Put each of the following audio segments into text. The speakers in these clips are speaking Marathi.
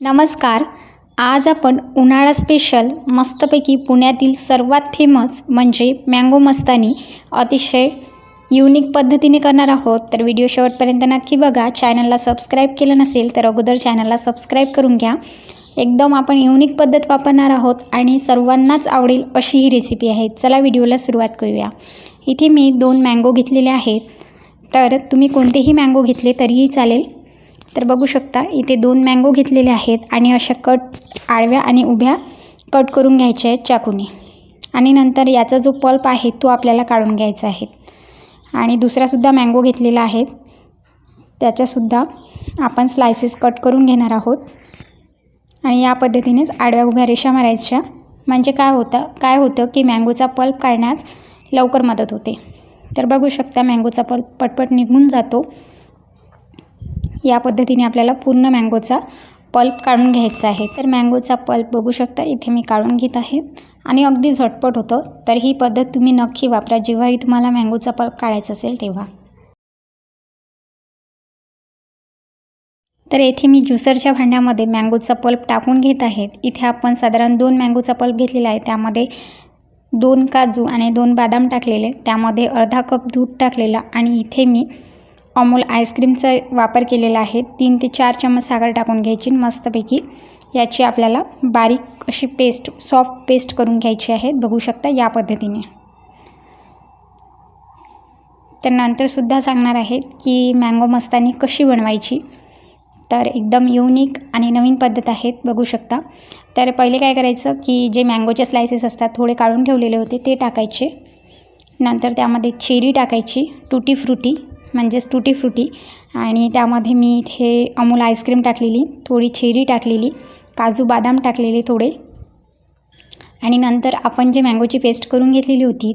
नमस्कार. आज आपण उन्हाळा स्पेशल मस्तपैकी पुण्यातील सर्वात फेमस म्हणजे मँगो मस्तानी अतिशय युनिक पद्धतीने करणार आहोत. तर व्हिडिओ शेवटपर्यंत नक्की बघा. चॅनलला सबस्क्राईब केलं नसेल तर अगोदर चॅनलला सबस्क्राईब करून घ्या. एकदम आपण युनिक पद्धत वापरणार आहोत आणि सर्वांनाच आवडेल अशी ही रेसिपी आहे. चला व्हिडिओला सुरुवात करूया. इथे मी दोन मँगो घेतलेले आहेत. तर तुम्ही कोणतेही मँगो घेतले तरीही चालेल. तर बघू शकता इथे दोन मँगो घेतलेले आहेत आणि अशा कट आडव्या आणि उभ्या कट करून घ्यायच्या आहेत चाकूने. आणि नंतर याचा जो पल्प आहे तो आपल्याला काढून घ्यायचा आहे. आणि दुसरासुद्धा मँगो घेतलेला आहे. त्याच्यासुद्धा आपण स्लायसेस कट करून घेणार आहोत. आणि या पद्धतीनेच आडव्या उभ्या रेषा मारायच्या. म्हणजे काय होतं काय होतं की मँगोचा पल्प काढण्यास लवकर मदत होते. तर बघू शकता मँगोचा पल्प पटपट निघून जातो. या पद्धतीने आपल्याला पूर्ण मँगोचा पल्प काढून घ्यायचा आहे. तर मँगोचा पल्प बघू शकता इथे मी काढून घेत आहे. आणि अगदी झटपट होतं तर ही पद्धत तुम्ही नक्की वापरा जेव्हाही तुम्हाला मँगोचा पल्प काढायचा असेल तेव्हा. तर येथे मी ज्युसरच्या भांड्यामध्ये मँगोचा पल्प टाकून घेत आहेत इथे आपण साधारण दोन मँगोचा पल्प घेतलेला आहे. त्यामध्ये दोन काजू आणि दोन बदाम टाकलेले. त्यामध्ये अर्धा कप दूध टाकलेला. आणि इथे मी अमूल आईस्क्रीमचा वापर केलेला आहे. तीन ते चार चम्मच साखर टाकून घ्यायची मस्तपैकी याची आपल्याला बारीक अशी पेस्ट सॉफ्ट पेस्ट करून घ्यायची आहे. बघू शकता या पद्धतीने. तर नंतरसुद्धा सांगणार आहेत की मँगो मस्तानी कशी बनवायची. तर एकदम युनिक आणि नवीन पद्धत आहेत. बघू शकता. तर पहिले काय करायचं की जे मँगोचे स्लायसेस असतात थोडे काढून ठेवलेले होते ते टाकायचे. नंतर त्यामध्ये चेरी टाकायची टुटी फ्रुटी म्हणजेच टुटी फ्रुटी. आणि त्यामध्ये मी इथे अमूल आईस्क्रीम टाकलेली थोडी चेरी टाकलेली काजू बदाम टाकलेले थोडे. आणि नंतर आपण जे मँगोची पेस्ट करून घेतलेली होती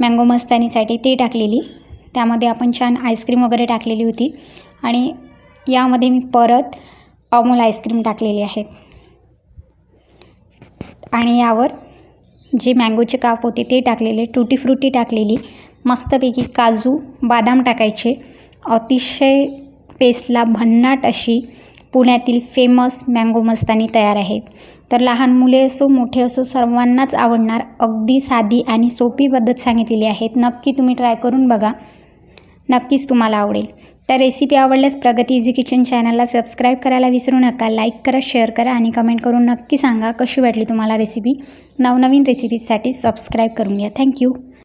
मँगो मस्तानीसाठी ते टाकलेली. त्यामध्ये आपण छान आईस्क्रीम वगैरे टाकलेली होती. आणि यामध्ये मी परत अमूल आईस्क्रीम टाकलेली आहेत आणि यावर जे मँगोचे काप होते ते टाकलेले टुटी फ्रुटी टाकलेली. मस्तपैकी काजू बदाम टाकायचे. अतिशय टेस्टला भन्नाट अशी पुण्यातील फेमस मँगो मस्तानी तयार आहेत. तर लहान मुले असो मोठे असो सर्वांनाच आवडणार अगदी साधी आणि सोपी पद्धत सांगितलेली आहेत. नक्की तुम्ही ट्राय करून बघा. नक्कीच तुम्हाला आवडेल. तर रेसिपी आवडल्यास प्रगती इझी किचन चॅनलला सबस्क्राईब करायला विसरू नका. लाईक करा शेअर करा आणि कमेंट करून नक्की सांगा कशी वाटली तुम्हाला रेसिपी नवनवीन रेसिपीजसाठी सबस्क्राईब करून घ्या. थँक्यू